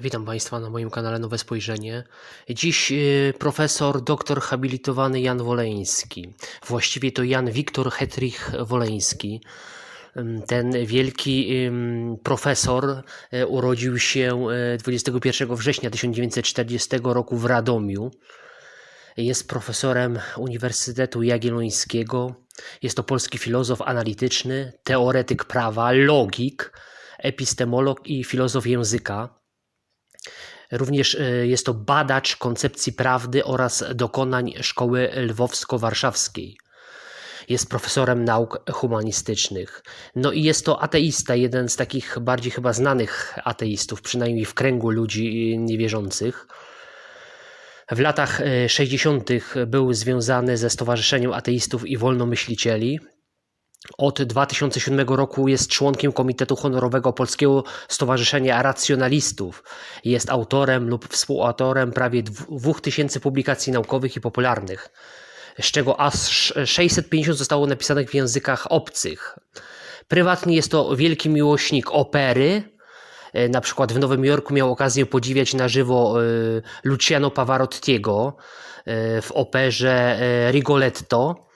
Witam Państwa na moim kanale Nowe Spojrzenie. Dziś y, profesor doktor habilitowany Jan Woleński. Właściwie to Jan Wiktor Hetrich Woleński. Ten wielki profesor y, urodził się y, 21 września 1940 roku w Radomiu. Jest profesorem Uniwersytetu Jagiellońskiego. Jest to polski filozof analityczny, teoretyk prawa, logik, epistemolog i filozof języka. Również e, jest to badacz koncepcji prawdy oraz dokonań Szkoły Lwowsko-Warszawskiej. Jest profesorem nauk humanistycznych. No i jest to ateista, jeden z takich bardziej chyba znanych ateistów, przynajmniej w kręgu ludzi niewierzących. W latach e, 60. był związany ze Stowarzyszeniem Ateistów i Wolnomyślicieli. Od 2007 roku jest członkiem Komitetu Honorowego Polskiego Stowarzyszenia Racjonalistów. Jest autorem lub współautorem prawie 2000 publikacji naukowych i popularnych, z czego aż 650 zostało napisanych w językach obcych. Prywatnie jest to wielki miłośnik opery. E, Na przykład w Nowym Jorku miał okazję podziwiać na żywo e, Luciano Pavarottiego e, w operze Rigoletto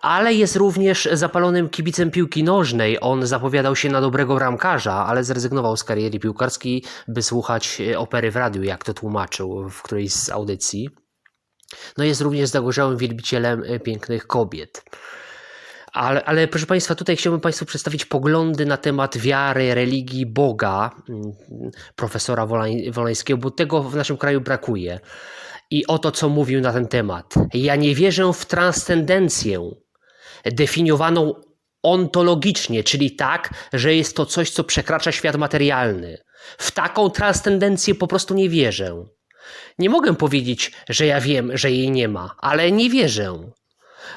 ale jest również zapalonym kibicem piłki nożnej. On zapowiadał się na dobrego bramkarza, ale zrezygnował z kariery piłkarskiej, by słuchać e, opery w radiu, jak to tłumaczył w którejś z audycji. No jest również zagorzałym wielbicielem e, pięknych kobiet. Ale, ale proszę Państwa, tutaj chciałbym Państwu przedstawić poglądy na temat wiary, religii, Boga mm, profesora Wola- Wolańskiego, bo tego w naszym kraju brakuje. I oto co mówił na ten temat. Ja nie wierzę w transcendencję definiowaną ontologicznie, czyli tak, że jest to coś, co przekracza świat materialny. W taką transcendencję po prostu nie wierzę. Nie mogę powiedzieć, że ja wiem, że jej nie ma, ale nie wierzę.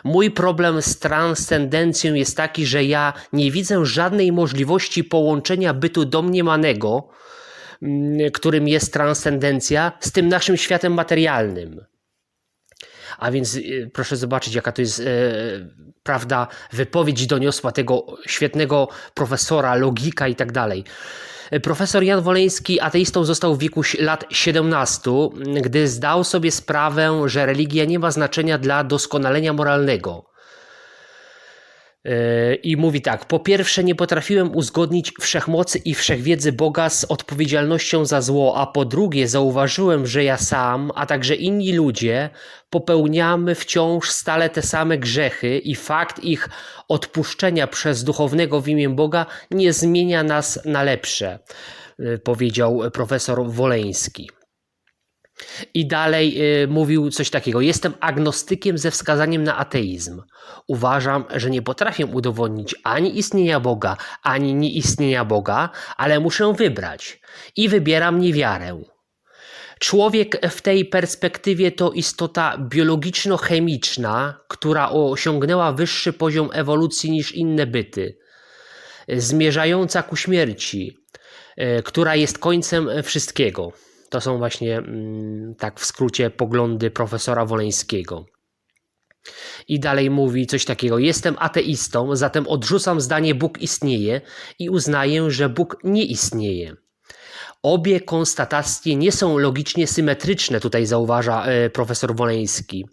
Mój problem z transcendencją jest taki, że ja nie widzę żadnej możliwości połączenia bytu domniemanego, mm, którym jest transcendencja, z tym naszym światem materialnym. A więc y, proszę zobaczyć, jaka to jest, e, prawda, wypowiedź doniosła tego świetnego profesora, logika i tak dalej. E, Profesor Jan Woleński ateistą został w wieku lat 17, gdy zdał sobie sprawę, że religia nie ma znaczenia dla doskonalenia moralnego. Yy, I mówi tak: Po pierwsze, nie potrafiłem uzgodnić wszechmocy i wszechwiedzy Boga z odpowiedzialnością za zło, a po drugie, zauważyłem, że ja sam, a także inni ludzie popełniamy wciąż stale te same grzechy i fakt ich odpuszczenia przez duchownego w imię Boga nie zmienia nas na lepsze, yy, powiedział profesor Woleński. I dalej y, mówił coś takiego: Jestem agnostykiem ze wskazaniem na ateizm. Uważam, że nie potrafię udowodnić ani istnienia Boga, ani nieistnienia Boga, ale muszę wybrać i wybieram niewiarę. Człowiek w tej perspektywie to istota biologiczno-chemiczna, która osiągnęła wyższy poziom ewolucji niż inne byty, zmierzająca ku śmierci, y, która jest końcem wszystkiego. To są właśnie, mm, tak w skrócie, poglądy profesora Woleńskiego. I dalej mówi coś takiego: Jestem ateistą, zatem odrzucam zdanie Bóg istnieje i uznaję, że Bóg nie istnieje. Obie konstatacje nie są logicznie symetryczne, tutaj zauważa e, profesor Woleński.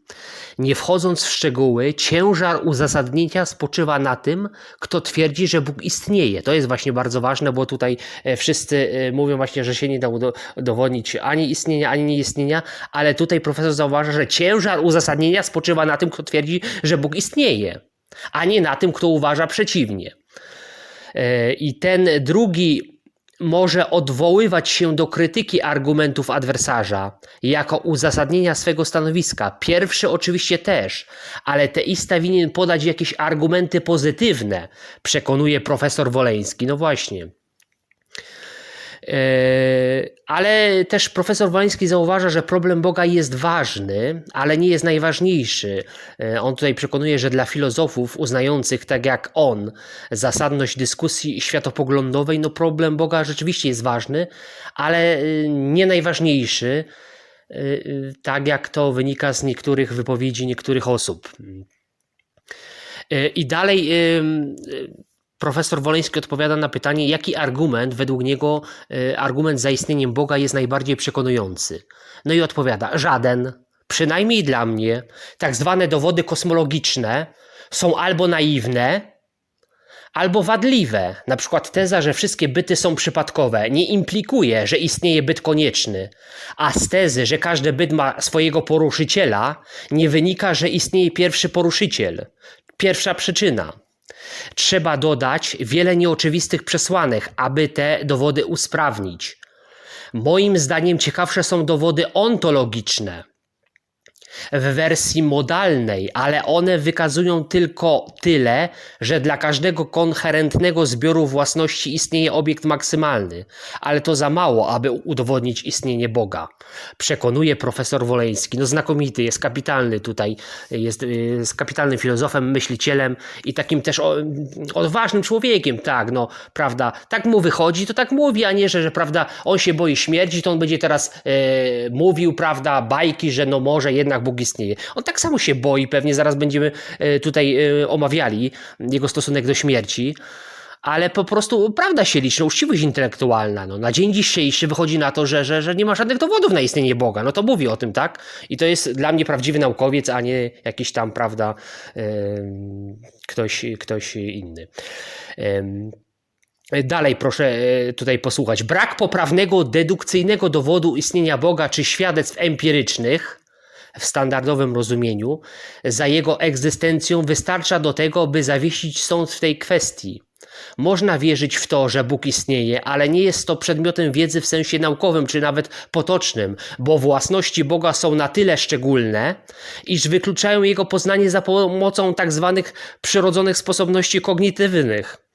Nie wchodząc w szczegóły, ciężar uzasadnienia spoczywa na tym, kto twierdzi, że Bóg istnieje. To jest właśnie bardzo ważne, bo tutaj e, wszyscy e, mówią właśnie, że się nie da udo- udowodnić ani istnienia, ani nieistnienia, ale tutaj profesor zauważa, że ciężar uzasadnienia spoczywa na tym, kto twierdzi, że Bóg istnieje, a nie na tym, kto uważa przeciwnie. I ten drugi może odwoływać się do krytyki argumentów adwersarza jako uzasadnienia swego stanowiska. Pierwszy oczywiście też, ale teista winien podać jakieś argumenty pozytywne, przekonuje profesor Woleński. No właśnie. Eee, Ale też profesor Woleński zauważa, że problem Boga jest ważny, ale nie jest najważniejszy. Eee, On tutaj przekonuje, że dla filozofów uznających, tak jak on, zasadność dyskusji światopoglądowej, no problem Boga rzeczywiście jest ważny, ale y, nie najważniejszy, tak jak to wynika z niektórych wypowiedzi niektórych osób. I dalej profesor Woleński odpowiada na pytanie, jaki argument według niego, y, argument za istnieniem Boga jest najbardziej przekonujący. No i odpowiada, żaden. Przynajmniej dla mnie, tak zwane dowody kosmologiczne są albo naiwne, albo wadliwe. Na przykład teza, że wszystkie byty są przypadkowe, nie implikuje, że istnieje byt konieczny, a z tezy, że każdy byt ma swojego poruszyciela, nie wynika, że istnieje pierwszy poruszyciel, pierwsza przyczyna. Trzeba dodać wiele nieoczywistych przesłanek, aby te dowody usprawnić. Moim zdaniem ciekawsze są dowody ontologiczne w wersji modalnej, ale one wykazują tylko tyle, że dla każdego konherentnego zbioru własności istnieje obiekt maksymalny, ale to za mało, aby udowodnić istnienie Boga. Przekonuje profesor Woleński. No znakomity, jest kapitalny tutaj, jest, jest kapitalnym filozofem, myślicielem i takim też odważnym człowiekiem, tak, no, prawda, tak mu wychodzi, to tak mówi, a nie, że, że prawda, on się boi śmierci, to on będzie teraz e, mówił, prawda, bajki, że no może jednak Bóg istnieje. On tak samo się boi, pewnie zaraz będziemy e, tutaj e, omawiali jego stosunek do śmierci. Ale po prostu prawda się liczy, no, uczciwość intelektualna. No, na dzień dzisiejszy wychodzi na to, że, że, że nie ma żadnych dowodów na istnienie Boga. No to mówi o tym, tak? I to jest dla mnie prawdziwy naukowiec, a nie jakiś tam, prawda, ktoś, ktoś inny. Dalej proszę e, tutaj posłuchać. Brak poprawnego, dedukcyjnego dowodu istnienia Boga czy świadectw empirycznych w standardowym rozumieniu za jego egzystencją wystarcza do tego, by zawiesić sąd w tej kwestii. Można wierzyć w to, że Bóg istnieje, ale nie jest to przedmiotem wiedzy w sensie naukowym czy nawet potocznym, bo własności Boga są na tyle szczególne, iż wykluczają jego poznanie za pomocą tak zwanych przyrodzonych sposobności kognitywnych.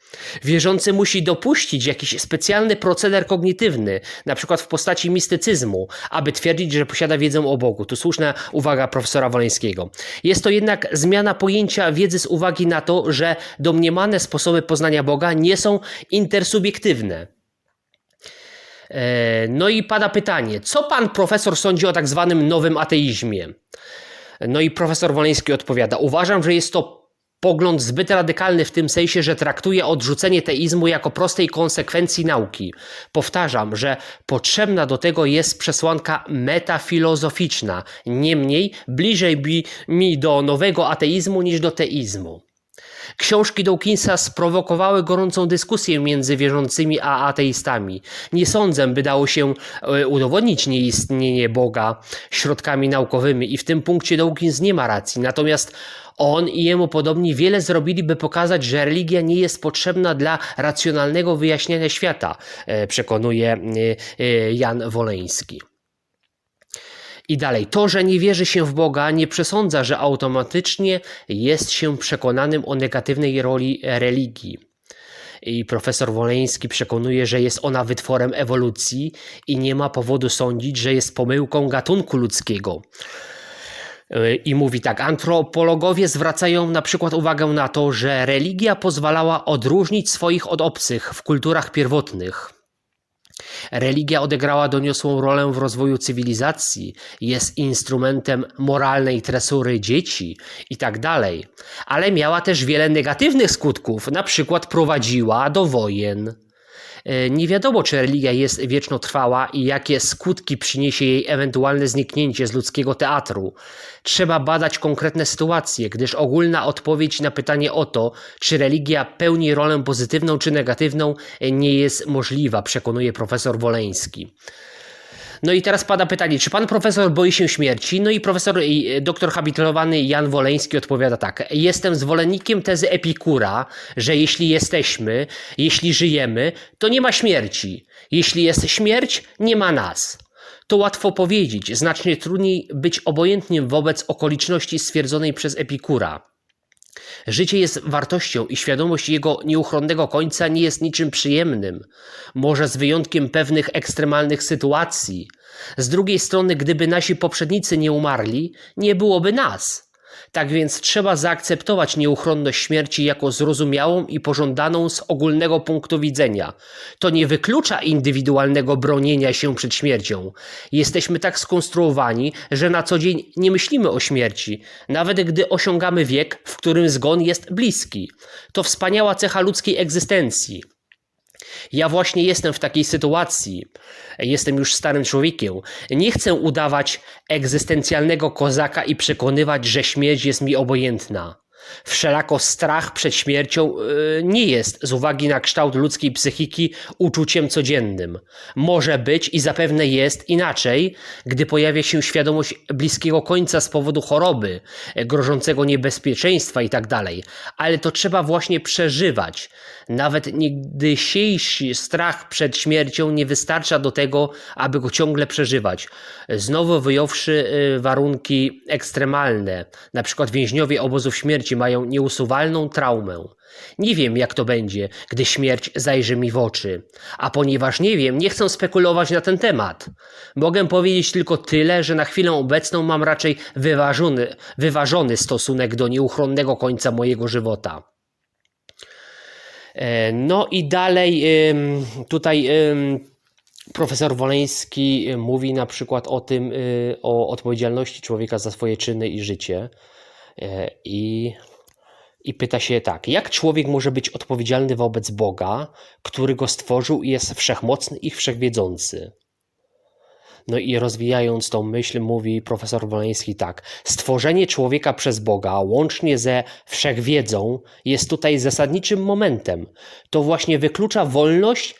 Wierzący musi dopuścić jakiś specjalny proceder kognitywny, na przykład w postaci mistycyzmu, aby twierdzić, że posiada wiedzę o Bogu. Tu słuszna uwaga profesora Woleńskiego. Jest to jednak zmiana pojęcia wiedzy z uwagi na to, że domniemane sposoby poznania Boga nie są intersubiektywne. E, no i pada pytanie, co pan profesor sądzi o tak zwanym nowym ateizmie? No i profesor Woleński odpowiada: Uważam, że jest to Pogląd zbyt radykalny w tym sensie, że traktuje odrzucenie teizmu jako prostej konsekwencji nauki. Powtarzam, że potrzebna do tego jest przesłanka metafilozoficzna. Niemniej bliżej mi do nowego ateizmu niż do teizmu. Książki Dawkinsa sprowokowały gorącą dyskusję między wierzącymi a ateistami. Nie sądzę, by dało się e, udowodnić nieistnienie Boga środkami naukowymi i w tym punkcie Dawkins nie ma racji. Natomiast on i jemu podobni wiele zrobili, by pokazać, że religia nie jest potrzebna dla racjonalnego wyjaśniania świata, e, przekonuje e, Jan Woleński. I dalej, to, że nie wierzy się w Boga, nie przesądza, że automatycznie jest się przekonanym o negatywnej roli religii. I profesor Woleński przekonuje, że jest ona wytworem ewolucji i nie ma powodu sądzić, że jest pomyłką gatunku ludzkiego. I mówi tak, antropologowie zwracają na przykład uwagę na to, że religia pozwalała odróżnić swoich od obcych w kulturach pierwotnych. Religia odegrała doniosłą rolę w rozwoju cywilizacji, jest instrumentem moralnej tresury dzieci itd., tak ale miała też wiele negatywnych skutków, na przykład prowadziła do wojen. E, nie wiadomo, czy religia jest wiecznotrwała i jakie skutki przyniesie jej ewentualne zniknięcie z ludzkiego teatru. Trzeba badać konkretne sytuacje, gdyż ogólna odpowiedź na pytanie o to, czy religia pełni rolę pozytywną czy negatywną, nie jest możliwa, przekonuje profesor Woleński. No i teraz pada pytanie, czy pan profesor boi się śmierci? No i profesor, e, doktor habilitowany Jan Woleński odpowiada tak. Jestem zwolennikiem tezy Epikura, że jeśli jesteśmy, jeśli żyjemy, to nie ma śmierci. Jeśli jest śmierć, nie ma nas. To łatwo powiedzieć, znacznie trudniej być obojętnym wobec okoliczności stwierdzonej przez Epikura. Życie jest wartością i świadomość jego nieuchronnego końca nie jest niczym przyjemnym, może z wyjątkiem pewnych ekstremalnych sytuacji. Z drugiej strony, gdyby nasi poprzednicy nie umarli, nie byłoby nas. Tak więc trzeba zaakceptować nieuchronność śmierci jako zrozumiałą i pożądaną z ogólnego punktu widzenia. To nie wyklucza indywidualnego bronienia się przed śmiercią. Jesteśmy tak skonstruowani, że na co dzień nie myślimy o śmierci, nawet gdy osiągamy wiek, w którym zgon jest bliski. To wspaniała cecha ludzkiej egzystencji. Ja właśnie jestem w takiej sytuacji. Jestem już starym człowiekiem. Nie chcę udawać egzystencjalnego kozaka i przekonywać, że śmierć jest mi obojętna. Wszelako strach przed śmiercią yy, nie jest, z uwagi na kształt ludzkiej psychiki, uczuciem codziennym. Może być i zapewne jest inaczej, gdy pojawia się świadomość bliskiego końca z powodu choroby, e, grożącego niebezpieczeństwa itd. Ale to trzeba właśnie przeżywać. Nawet niegdysiejszy strach przed śmiercią nie wystarcza do tego, aby go ciągle przeżywać. Znowu wyjąwszy y, warunki ekstremalne, przykład więźniowie obozów śmierci mają nieusuwalną traumę. Nie wiem, jak to będzie, gdy śmierć zajrzy mi w oczy. A ponieważ nie wiem, nie chcę spekulować na ten temat. Mogę powiedzieć tylko tyle, że na chwilę obecną mam raczej wyważony, wyważony stosunek do nieuchronnego końca mojego żywota. E, No i dalej tutaj profesor Woleński mówi na przykład o tym, y, o odpowiedzialności człowieka za swoje czyny i życie. E, I, I pyta się tak, jak człowiek może być odpowiedzialny wobec Boga, który go stworzył i jest wszechmocny i wszechwiedzący? No i rozwijając tą myśl, mówi profesor Woleński tak. Stworzenie człowieka przez Boga, łącznie ze wszechwiedzą, jest tutaj zasadniczym momentem. To właśnie wyklucza wolność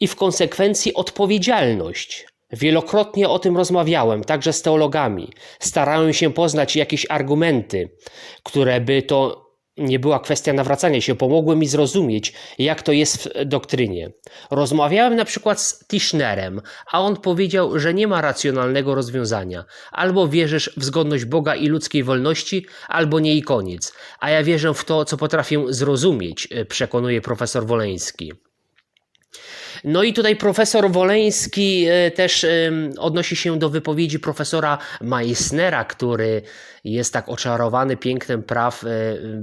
i w konsekwencji odpowiedzialność. Wielokrotnie o tym rozmawiałem, także z teologami. Starałem się poznać jakieś argumenty, które by to nie była kwestia nawracania się, pomogły mi zrozumieć, jak to jest w doktrynie. Rozmawiałem na przykład z Tischnerem, a on powiedział, że nie ma racjonalnego rozwiązania. Albo wierzysz w zgodność Boga i ludzkiej wolności, albo nie i koniec. A ja wierzę w to, co potrafię zrozumieć, przekonuje profesor Woleński. No i tutaj profesor Woleński e, też em, odnosi się do wypowiedzi profesora Meissnera, który jest tak oczarowany pięknem praw e,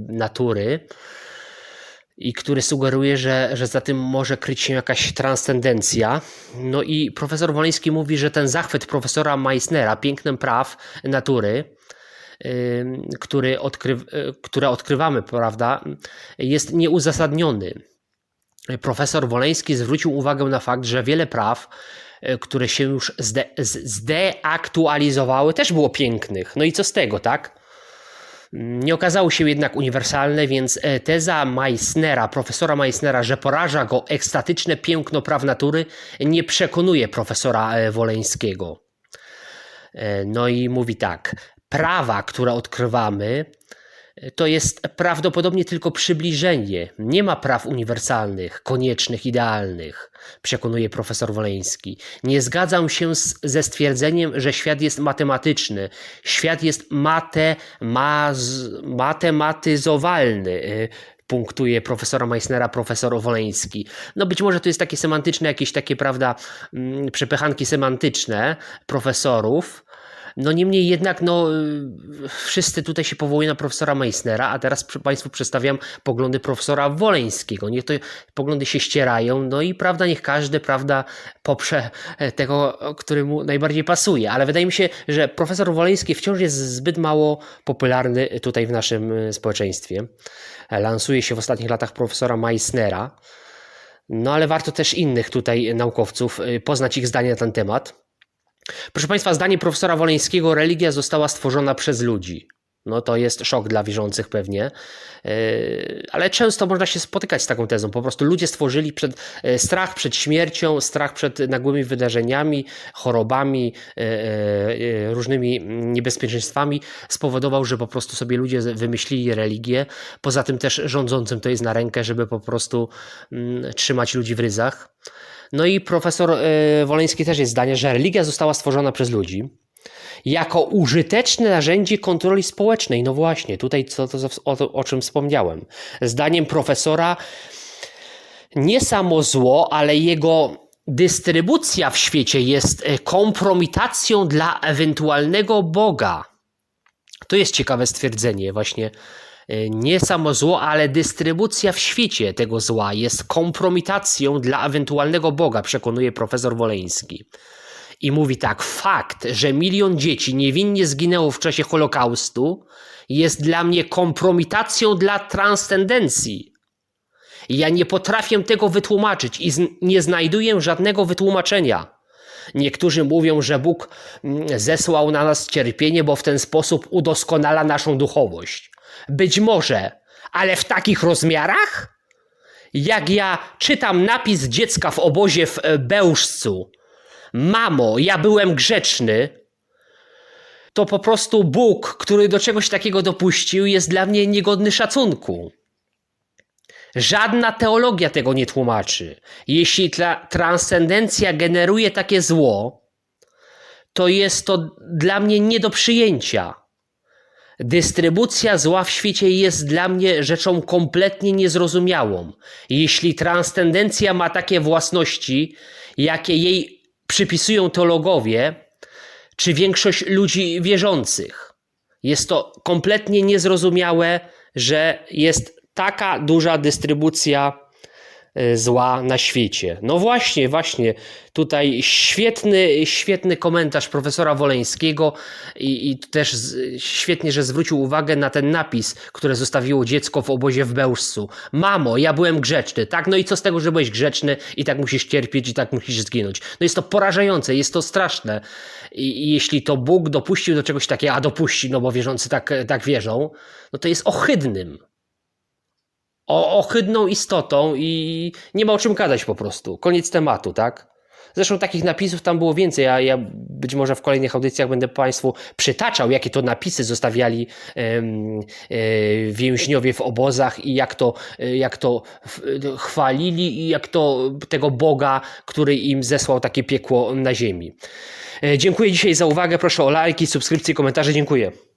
natury i który sugeruje, że, że za tym może kryć się jakaś transcendencja. No i profesor Woleński mówi, że ten zachwyt profesora Meissnera pięknem praw natury, który e, które odkrywamy, prawda, jest nieuzasadniony. Profesor Woleński zwrócił uwagę na fakt, że wiele praw, e, które się już zde, zdeaktualizowały, też było pięknych. No i co z tego, tak? Nie okazały się jednak uniwersalne, więc e, teza Meissnera, profesora Meissnera, że poraża go ekstatyczne piękno praw natury, nie przekonuje profesora e, Woleńskiego. No i mówi tak: prawa, które odkrywamy, to jest prawdopodobnie tylko przybliżenie. Nie ma praw uniwersalnych, koniecznych, idealnych, przekonuje profesor Woleński. Nie zgadzam się z, ze stwierdzeniem, że świat jest matematyczny. Świat jest mate, maz, matematyzowalny. y, Punktuje profesora Meissnera profesor Woleński. No być może to jest takie semantyczne, jakieś takie, prawda, mm, przepychanki semantyczne profesorów. No niemniej jednak, no, wszyscy tutaj się powołują na profesora Meissnera, a teraz Państwu przedstawiam poglądy profesora Woleńskiego. Niech to poglądy się ścierają, no i prawda, niech każdy, prawda, poprze e, tego, który mu najbardziej pasuje. Ale wydaje mi się, że profesor Woleński wciąż jest zbyt mało popularny tutaj w naszym y, społeczeństwie. E, Lansuje się w ostatnich latach profesora Meissnera. No ale warto też innych tutaj naukowców poznać ich zdanie na ten temat. Proszę Państwa, zdaniem profesora Woleńskiego religia została stworzona przez ludzi. No to jest szok dla wierzących pewnie, Yy, ale często można się spotykać z taką tezą. Po prostu ludzie stworzyli przed, e, strach przed śmiercią, strach przed nagłymi wydarzeniami, chorobami, e, e, różnymi niebezpieczeństwami spowodował, że po prostu sobie ludzie wymyślili religię. Poza tym też rządzącym to jest na rękę, żeby po prostu mm, trzymać ludzi w ryzach. No i profesor e, Woleński też jest zdania, że religia została stworzona przez ludzi jako użyteczne narzędzie kontroli społecznej. No właśnie, tutaj to, za- o, to, o czym wspomniałem. Zdaniem profesora nie samo zło, ale jego dystrybucja w świecie jest e, kompromitacją dla ewentualnego Boga. To jest ciekawe stwierdzenie, właśnie. E, Nie samo zło, ale dystrybucja w świecie tego zła jest kompromitacją dla ewentualnego Boga, przekonuje profesor Woleński. I mówi tak: fakt, że milion dzieci niewinnie zginęło w czasie Holokaustu, jest dla mnie kompromitacją dla transcendencji. Ja nie potrafię tego wytłumaczyć i nie znajduję żadnego wytłumaczenia. Niektórzy mówią, że Bóg mm, zesłał na nas cierpienie, bo w ten sposób udoskonala naszą duchowość. Być może, ale w takich rozmiarach? Jak ja czytam napis dziecka w obozie w e, Bełżcu, Mamo, ja byłem grzeczny, to po prostu Bóg, który do czegoś takiego dopuścił, jest dla mnie niegodny szacunku. Żadna teologia tego nie tłumaczy. Jeśli tra- transcendencja generuje takie zło, to jest to dla mnie nie do przyjęcia. Dystrybucja zła w świecie jest dla mnie rzeczą kompletnie niezrozumiałą. Jeśli transcendencja ma takie własności, jakie jej przypisują teologowie, czy większość ludzi wierzących, jest to kompletnie niezrozumiałe, że jest taka duża dystrybucja zła na świecie. No właśnie, właśnie. Tutaj świetny, świetny komentarz profesora Woleńskiego i, i też z, świetnie, że zwrócił uwagę na ten napis, które zostawiło dziecko w obozie w Bełżcu. Mamo, ja byłem grzeczny, tak? No i co z tego, że byłeś grzeczny i tak musisz cierpieć i tak musisz zginąć. No jest to porażające, jest to straszne. I, i jeśli to Bóg dopuścił do czegoś takiego, a dopuści, no bo wierzący tak, tak wierzą, no to jest ohydnym o, ohydną istotą i nie ma o czym gadać po prostu. Koniec tematu, tak? Zresztą takich napisów tam było więcej, a ja być może w kolejnych audycjach będę Państwu przytaczał, jakie to napisy zostawiali e, więźniowie w obozach i jak to, e, jak to chwalili i jak to tego Boga, który im zesłał takie piekło na ziemi. E, Dziękuję dzisiaj za uwagę, proszę o lajki, subskrypcje, komentarze, dziękuję.